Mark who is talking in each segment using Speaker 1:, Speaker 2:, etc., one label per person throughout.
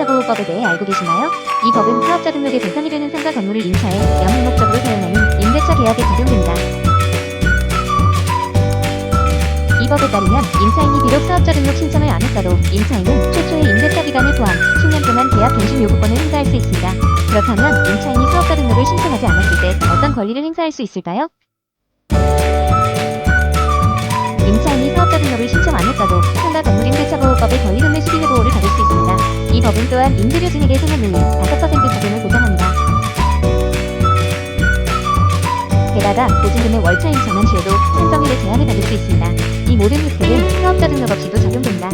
Speaker 1: 사업자등록법에 대해 알고 계시나요? 이 법은 사업자 등록의 대상이 되는 상가 건물을 임차해 영업 목적으로 사용하는 임대차 계약에 적용됩니다. 이 법에 따르면 임차인이 비록 사업자 등록 신청을 안 했어도 임차인은 최초의 임대차 기간을 포함 10년 동안 계약 갱신 요구권을 행사할 수 있습니다. 그렇다면 임차인이 사업자 등록을 신청하지 않았을 때 어떤 권리를 행사할 수 있을까요? 임차인이 사업자 등록을 신청 안 했어도 상가 건물 임대차 보호법의 권리 법은 또한 임대료 증액의 상한율 5% 적용을 보장합니다. 게다가 보증금의 월차임 전환 시에도 산정일의 제한을 받을 수 있습니다. 이 모든 혜택은 사업자 등록 없이도 적용됩니다.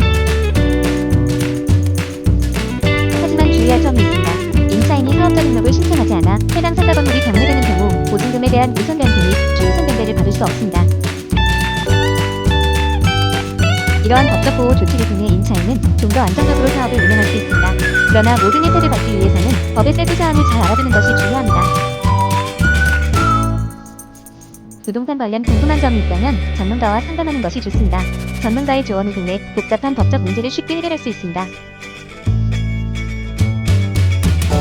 Speaker 1: 하지만 주의할 점이 있습니다. 임차인이 사업자 등록을 신청하지 않아 해당 상가 건물이 경매되는 경우 보증금에 대한 우선 및 최우선 변제를 받을 수 없습니다. 이러한 법적 보호 조치를 통해 임차인은 좀 더 안정적으로 사업을 운영할 수 있습니다. 그러나 모든 혜택을 받기 위해서는 법의 세부 사항을 잘 알아두는 것이 중요합니다. 부동산 관련 궁금한 점이 있다면 전문가와 상담하는 것이 좋습니다. 전문가의 조언을 통해 복잡한 법적 문제를 쉽게 해결할 수 있습니다.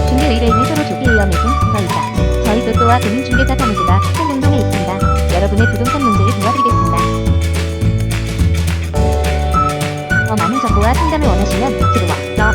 Speaker 1: 중개 의뢰인을 서로 좋게 이어내준 저희자. 저희 도또와 금융중개사 사무소가 큰 공동에 있습니다. 여러분의 부동산 문제를 도와드리겠습니다. 더 많은 정보와 상담을 원하시면 지도와